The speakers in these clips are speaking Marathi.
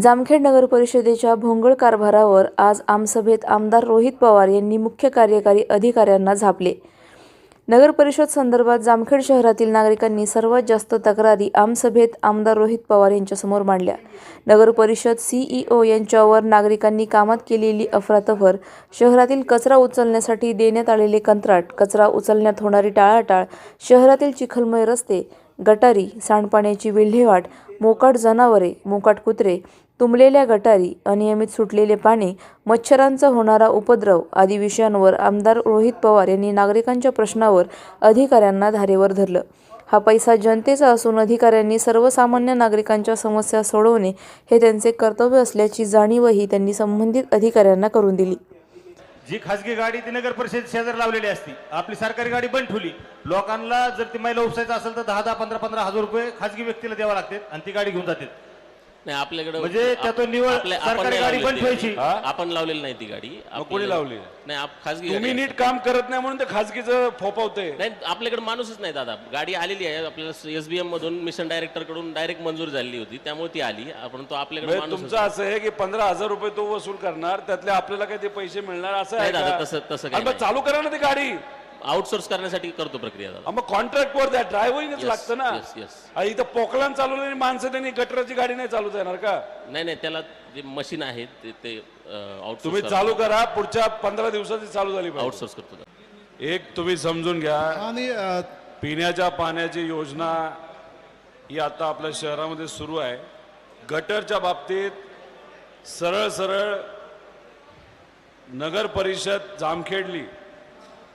जामखेड नगर परिषदेच्या भोंगळ कारभारावर आज आमसभेत आमदार रोहित पवार यांनी मुख्य कार्यकारी अधिकाऱ्यांना झापले. नगर परिषद संदर्भात जामखेड शहरातील नागरिकांनी सर्वात जास्त तक्रारी आमसभेत आमदार रोहित पवार यांच्यासमोर मांडल्या. नगर परिषद सीईओ यांच्यावर नागरिकांनी कामात केलेली अफरातफर शहरातील कचरा उचलण्यासाठी देण्यात आलेले कंत्राट कचरा उचलण्यात होणारी टाळाटाळ शहरातील चिखलमय रस्ते गटारी सांडपाण्याची विल्हेवाट मोकाट जनावरे मोकाट कुत्रे तुंबलेल्या गटारी अनियमित सुटलेले पाणी मच्छरांचा होणारा उपद्रव आदी विषयांवर आमदार रोहित पवार यांनी नागरिकांच्या प्रश्नावर अधिकाऱ्यांना धारेवर धरलं. हा पैसा जनतेचा असून अधिकाऱ्यांनी सर्वसामान्य नागरिकांच्या समस्या सोडवणे हे त्यांचे कर्तव्य असल्याची जाणीवही त्यांनी संबंधित अधिकाऱ्यांना करून दिली. जी खासगी गाडी ती नगर परिषद शेजार लावलेली असती. आपली सरकारी गाडी बंद ठेवली. लोकांना जर ती महिला उपसायचं असेल तर दहा दहा पंधरा पंधरा हजार रुपये खासगी व्यक्तीला द्यावा लागतात आणि ती गाडी घेऊन जाते नाही आपल्याकडे म्हणजे त्यातून निवड आपल्या- आपण सरकारी नाही गाडी लावलेली बंद ती ठेवायची. गाडी. आपण लावलेली नाही ती गाडी कोणी लावली? नाही आप- खासगी तुम्ही गाडी नीट. काम करत नाही म्हणून ते खाजगीचं फोपवते नाही आपल्याकडे माणूसच नाही दादा गाडी आलेली आहे आपल्याला एसबीएम मधून मिशन डायरेक्टरकडून डायरेक्ट मंजूर झालेली होती त्यामुळे ती आली आपण तो आपल्याकडे म्हणजे माणूस तुमचं असं आहे की पंधरा हजार रुपये तो वसूल करणार त्यातले आपल्याला काही ते पैसे मिळणार असं आहे नाही दादा? तसं- तसं काही अरे मग नाही. चालू करा ना ती गाडी आउटसोर्स करण्यासाठी करतो प्रक्रिया दादा. अहो, मग कॉन्ट्रॅक्ट वर द्या ड्रायव्हरिंगच Yes, लागतं ना. yes, yes. अरे इथं पोकलान चालवलेली माणसं त्यांनी गटराची गाडी नाही चालू येणार का? नाही नाही त्याला जे मशीन आहे ते ते तुम्ही चालू करा पुढच्या पंधरा दिवसाची चालू झाली पाहिजे. आउटसोर्स करतो दादा. एक तुम्ही समजून घ्या. आणि अ, पिण्याच्या पाण्याची योजना ही आता आपल्या शहरामध्ये सुरू आहे. गटरच्या बाबतीत सरळ सरळ नगर परिषद जामखेडली.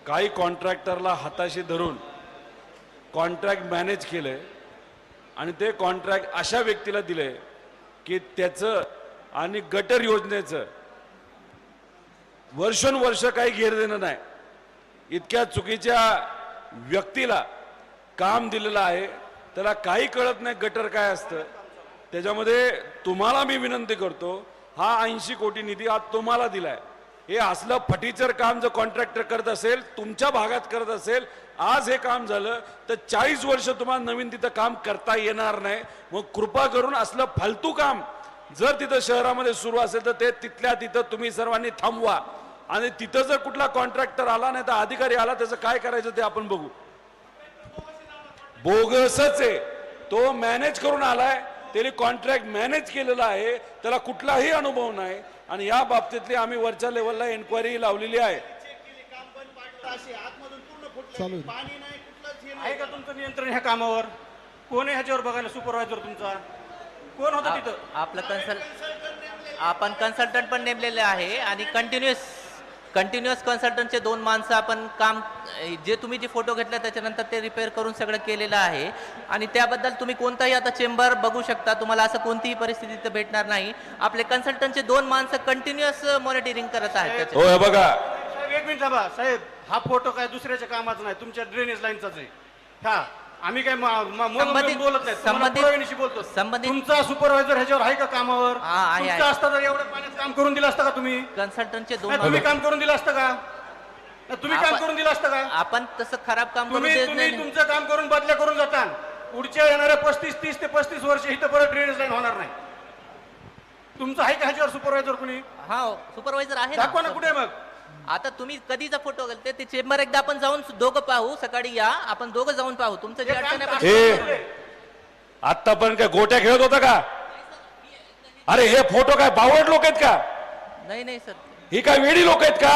काही कॉन्ट्रॅक्टरला हाताशी धरून कॉन्ट्रॅक्ट मॅनेज केलंय आणि ते कॉन्ट्रॅक्ट अशा व्यक्तीला दिले की त्याचं आणि गटर योजनेचं वर्षोनवर्ष काही घेर देणं नाही. इतक्या चुकीच्या व्यक्तीला काम दिलेलं आहे. त्याला काही कळत नाही गटर काय असतं. त्याच्यामध्ये तुम्हाला मी विनंती करतो हा ऐंशी कोटी निधी आज तुम्हाला दिलाय. हे असलं फटीचर काम जर कॉन्ट्रॅक्टर करत असेल तुमच्या भागात करत असेल आज हे काम झालं तर चाळीस वर्ष तुम्हाला नवीन तिथं काम करता येणार नाही. मग कृपा करून असलं फालतू काम जर तिथं शहरामध्ये सुरू असेल तर ते तिथल्या तिथं तुम्ही सर्वांनी थांबवा. आणि तिथं जर कुठला कॉन्ट्रॅक्टर आला नाही तर अधिकारी आला त्याचं काय करायचं ते आपण बघू. बोगसच आहे. तो मॅनेज करून आलाय त्याने कॉन्ट्रॅक्ट मॅनेज केलेला आहे त्याला कुठलाही अनुभव नाही. आणि या बाबतीतली आम्ही वरच्या लेवलला एन्क्वायरी लावलेली आहे. का तुमचं नियंत्रण ह्या कामावर? कोण आहे ह्याच्यावर बघायला सुपरवायझर तुमचा? कोण होता तिथं? आपलं कन्सल्ट आपण कन्सल्टंट पण नेमलेले आहे आणि कंटिन्युअस कंटिन्युअस कन्सल्टंटचे दोन माणसं आपण काम जे तुम्ही जे फोटो घेतले त्याच्यानंतर ते रिपेअर करून सगळं केलेलं आहे. आणि त्याबद्दल तुम्ही कोणताही आता चेंबर बघू शकता. तुम्हाला असं कोणतीही परिस्थिती इथं भेटणार नाही. आपले कन्सल्टंटचे दोन माणसं कंटिन्युअस मॉनिटरिंग करत आहेत हो बघा. साहेब एक मिनिट थांबा. साहेब हा फोटो काय दुसऱ्याच्या कामाचा नाही. तुमच्या ड्रेनेज लाईनचाच आहे. हा आम्ही काय बोलत नाही. बोलतो. संबंधित- तुमचा सुपरवायझर ह्याच्यावर आहे का कामावर? हा. असतं तर एवढं पाण्यात काम करून दिलं असतं का तुम्ही? कन्सल्टंटचे दोन तुम्ही काम करून दिलं असतं का? तुम्ही काम आपण- करून दिलं असतं का? आपण तसं खराब काम करू तुम्ही देत तुम्ही नाही. तुमचं काम करून बदल्या करून जाता पुढच्या येणाऱ्या पस्तीस तीस ते पस्तीस वर्ष इथं परत ड्रेनेज लाईन होणार नाही. तुमचं आहे का ह्याच्यावर सुपरवायझर कुणी? हा सुपरवायझर आहे दाखवा ना कुठे मग. आता तुम्ही कधीचा फोटो घालते ते चेंबर एकदा आपण जाऊन दोघं पाहू सकाळी या आपण दोघं जाऊन पाहू. तुमचं जे हे अडचण आहे हे आतापर्यंत काय गोट्या खेळत होता का? अरे हे फोटो काय बावड लोक आहेत का? नाही नाही सर. ही काय वेडी लोक आहेत का?